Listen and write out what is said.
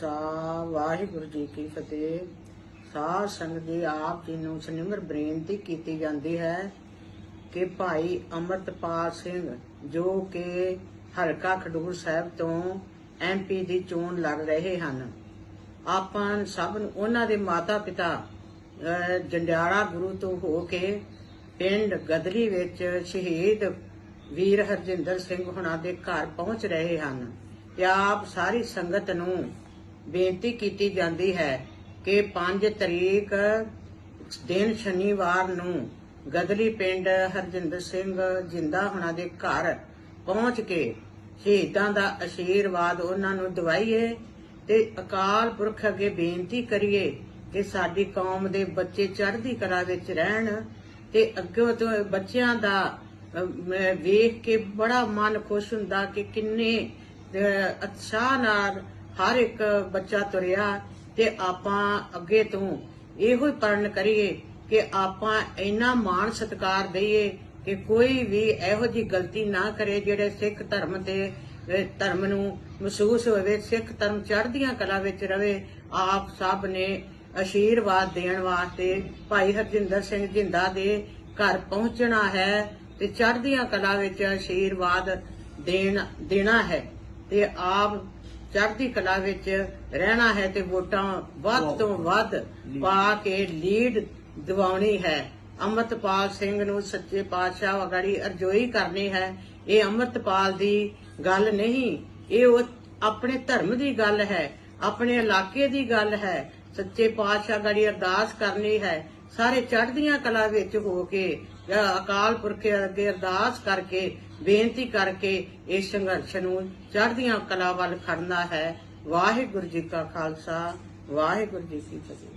ਖਾਲਸਾ ਵਾਹਿਗੁਰੂ ਜੀ ਕੀ ਫਤਿਹ। ਸਾਧ ਸੰਗਤ ਜੀ ਆਪ ਜੀ ਨੂੰ ਸਨਿਮਰ ਬੇਨਤੀ ਕੀਤੀ ਜਾਂਦੀ ਹੈ ਕਿ ਭਾਈ ਅਮਰਤਪਾਲ ਸਿੰਘ ਜੋ ਕਿ ਹਲਕਾ ਖਡੂਰ ਸਾਹਿਬ ਤੋਂ ਐਮਪੀ ਦੀ ਚੋਣ ਲੜ ਰਹੇ ਹਨ ਆਪਾਂ ਸਭ ਨੂੰ ਉਹਨਾਂ ਦੇ ਮਾਤਾ ਪਿਤਾ ਅਹ, ਜੰਡਿਆਲਾ ਗੁਰੂ ਤੋਂ ਹੋ ਕੇ ਪਿੰਡ ਗਦਰੀ ਵਿੱਚ ਸ਼ਹੀਦ ਵੀਰ ਹਰਜਿੰਦਰ ਸਿੰਘ ਹੁਣਾਂ ਦੇ ਘਰ ਪਹੁੰਚ ਰਹੇ ਹਨ ਤੇ ਆਪ ਸਾਰੀ ਸੰਗਤ ਨੂੰ ਬੇਨਤੀ ਕੀਤੀ ਜਾਂਦੀ ਹੈ ਕਿ 5 ਤਰੀਕ ਦਿਨ ਸ਼ਨੀਵਾਰ ਨੂੰ ਗਦਰੀ ਪਿੰਡ ਹਰਜਿੰਦਰ ਸਿੰਘ ਜਿੰਦਾ ਹੁਣਾਂ ਦੇ ਘਰ ਪਹੁੰਚ ਕੇ ਸ਼ਹੀਦਾਂ ਦਾ ਅਸ਼ੀਰਵਾਦ ਉਹਨਾਂ ਨੂੰ ਦਵਾਈਏ ਤੇ ਅਕਾਲ ਪੁਰਖ ਅੱਗੇ ਬੇਨਤੀ ਕਰੀਏ ਕਿ ਸਾਡੀ ਕੌਮ ਦੇ ਬੱਚੇ ਚੜ੍ਹਦੀ ਕਲਾ ਵਿੱਚ ਰਹਿਣ ਤੇ ਅੱਗੇ ਤੋਂ ਬੱਚਿਆਂ ਦਾ ਵੇਖ ਕੇ ਬੜਾ ਮਨ ਖੁਸ਼ ਹੁੰਦਾ ਕਿ ਕਿੰਨੇ ਉਤਸ਼ਾਹ ਨਾਲ ਹਰ ਇੱਕ ਬੱਚਾ ਤੁਰਿਆ ਤੇ ਆਪਾਂ ਅੱਗੇ ਤੋਂ ਇਹੋ ਹੀ ਪਰਨ ਕਰੀਏ ਕਿ ਆਪਾਂ ਇੰਨਾ ਮਾਣ ਸਤਿਕਾਰ ਦਈਏ ਕਿ ਕੋਈ ਵੀ ਇਹੋ ਜੀ ਗਲਤੀ ਨਾ ਕਰੇ ਜਿਹੜੇ ਸਿੱਖ ਧਰਮ ਤੇ ਧਰਮ ਨੂੰ ਮਹਿਸੂਸ ਹੋਵੇ, ਸਿੱਖ ਧਰਮ ਚੜ੍ਹਦੀਆਂ ਕਲਾ ਵਿੱਚ ਰਵੇ, ਆਪ ਸਭ ਨੇ ਆਸ਼ੀਰਵਾਦ ਦੇਣ ਵਾਸਤੇ ਭਾਈ ਹਰਜਿੰਦਰ ਸਿੰਘ ਜਿੰਦਾ ਦੇ ਘਰ ਪਹੁੰਚਣਾ ਹੈ ਤੇ ਚੜ੍ਹਦੀਆਂ ਕਲਾ ਵਿੱਚ ਆਸ਼ੀਰਵਾਦ ਦੇਣ, ਦੇਣਾ ਹੈ ਤੇ ਆਪ ਚੜ੍ਹਦੀ ਕਲਾ ਵਿੱਚ ਰਹਿਣਾ ਹੈ ਤੇ ਵੋਟਾਂ ਵੱਧ ਤੋਂ ਵੱਧ ਪਾ ਕੇ ਲੀਡ ਦਿਵਾਉਣੀ ਹੈ। ਅੰਮ੍ਰਿਤਪਾਲ ਸਿੰਘ ਨੂੰ ਸੱਚੇ ਪਾਤਸ਼ਾਹ ਅਗਾੜੀ ਅਰਜ਼ੋਈ ਕਰਨੀ ਹੈ। ਇਹ ਅੰਮ੍ਰਿਤਪਾਲ ਦੀ ਗੱਲ ਨਹੀਂ ਇਹ ਉਹ ਆਪਣੇ ਧਰਮ ਦੀ ਗੱਲ ਹੈ ਆਪਣੇ ਇਲਾਕੇ ਦੀ ਗੱਲ ਹੈ। ਸੱਚੇ ਪਾਤਸ਼ਾਹ ਗੜੀ ਅਰਦਾਸ ਕਰਨੀ ਹੈ। ਸਾਰੇ ਚੜ੍ਹਦੀਆਂ ਕਲਾ ਵਿੱਚ ਹੋ ਕੇ ਅਕਾਲ ਪੁਰਖ ਅੱਗੇ ਅਰਦਾਸ ਕਰਕੇ, ਬੇਨਤੀ ਕਰਕੇ ਇਸ ਸੰਘਰਸ਼ ਨੂੰ ਚੜ੍ਹਦੀਆਂ ਕਲਾ ਵੱਲ ਖੜਨਾ ਹੈ। ਵਾਹਿਗੁਰੂ ਜੀ ਕਾ ਖਾਲਸਾ, ਵਾਹਿਗੁਰੂ ਜੀ ਕੀ ਫਤਿਹ।